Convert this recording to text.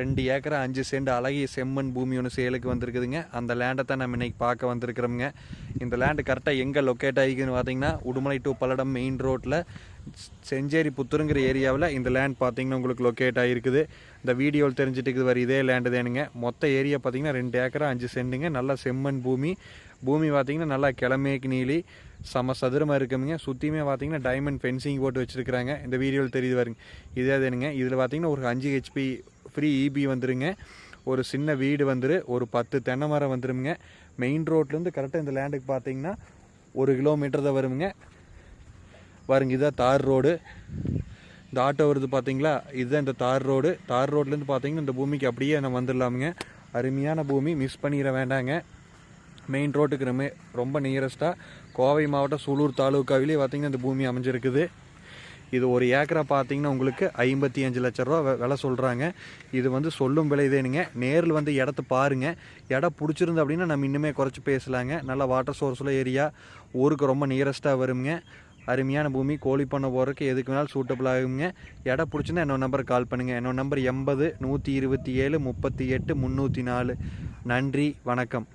ரெண்டு ஏக்கரை அஞ்சு சென்ட் அழகிய செம்மண் பூமி ஒன்று சேலுக்கு வந்திருக்குதுங்க. அந்த லேண்டை தான் நம்ம இன்றைக்கி பார்க்க வந்திருக்கிறோமுங்க. இந்த லேண்டு கரெக்டாக எங்கே லொக்கேட் ஆகிக்குன்னு பார்த்தீங்கன்னா உடுமலை டு பல்லடம் மெயின் ரோட்டில் செஞ்சேரி புத்துருங்கிற ஏரியாவில் இந்த லேண்ட் பார்த்தீங்கன்னா உங்களுக்கு லொக்கேட் ஆகிருக்குது. இந்த வீடியோவில் தெரிஞ்சுட்டு வர இதே லேண்டு தானுங்க. மொத்த ஏரியா பார்த்தீங்கன்னா ரெண்டு ஏக்கரா அஞ்சு சென்ட்டுங்க. நல்லா செம்மண் பூமி. பூமி பார்த்தீங்கன்னா நல்லா கிளமேக்கு நீலி சம சதுரமாக இருக்குங்க சுற்றியுமே பார்த்தீங்கன்னா டைமண்ட் ஃபென்சிங் போட்டு வச்சுருக்குறாங்க. இந்த வீடியோவில் தெரியுது வருங்க இதே தானுங்க. இதில் பார்த்தீங்கன்னா ஒரு அஞ்சு ஹெச்பி ஃப்ரீ இபி வந்துருங்க. ஒரு சின்ன வீடு வந்துரு ஒரு பத்து தென்னை மரம் வந்துருங்க மெயின் ரோட்லேருந்து கரெக்டாக இந்த லேண்டுக்கு பார்த்தீங்கன்னா ஒரு கிலோமீட்டர் தான் வருங்க பாருங்க இதான் தார் ரோடு இந்த ஆட்டோ வருது பார்த்தீங்களா இதுதான் இந்த தார் ரோடு தார் ரோட்லேருந்து பார்த்தீங்கன்னா இந்த பூமிக்கு அப்படியே நம்ம வந்துடலாமுங்க. அருமையான பூமி மிஸ் பண்ணிட வேண்டாங்க. மெயின் ரோட்டுக்கு ரொம்ப ரொம்ப நியரஸ்ட்டாக கோவை மாவட்டம் சூலூர் தாலுக்காவிலே பார்த்தீங்கன்னா இந்த பூமி அமைஞ்சிருக்குது. இது ஒரு ஏக்கரை பார்த்தீங்கன்னா உங்களுக்கு ஐம்பத்தி அஞ்சு லட்ச ரூபா விலை சொல்கிறாங்க இது வந்து சொல்லும் விலை தேனுங்க நேரில் வந்து இடத்த பாருங்கள் இடம் பிடிச்சிருந்து அப்படின்னா நம்ம இன்னுமே குறைச்சி பேசலாங்க. நல்லா வாட்டர் சோர்ஸில் ஏரியா ஊருக்கு ரொம்ப நியரஸ்ட்டாக வருங்க. அருமையான பூமி. கோழி பண்ண போகிறதுக்கு எதுக்கு வேணாலும் சூட்டபிள் ஆகுங்க. இடம் பிடிச்சிருந்தா என்னோட நம்பருக்கு கால் பண்ணுங்கள் என்னோட நம்பர் எண்பது நூற்றி இருபத்தி ஏழு முப்பத்தி எட்டு முந்நூற்றி நாலு. நன்றி. வணக்கம்.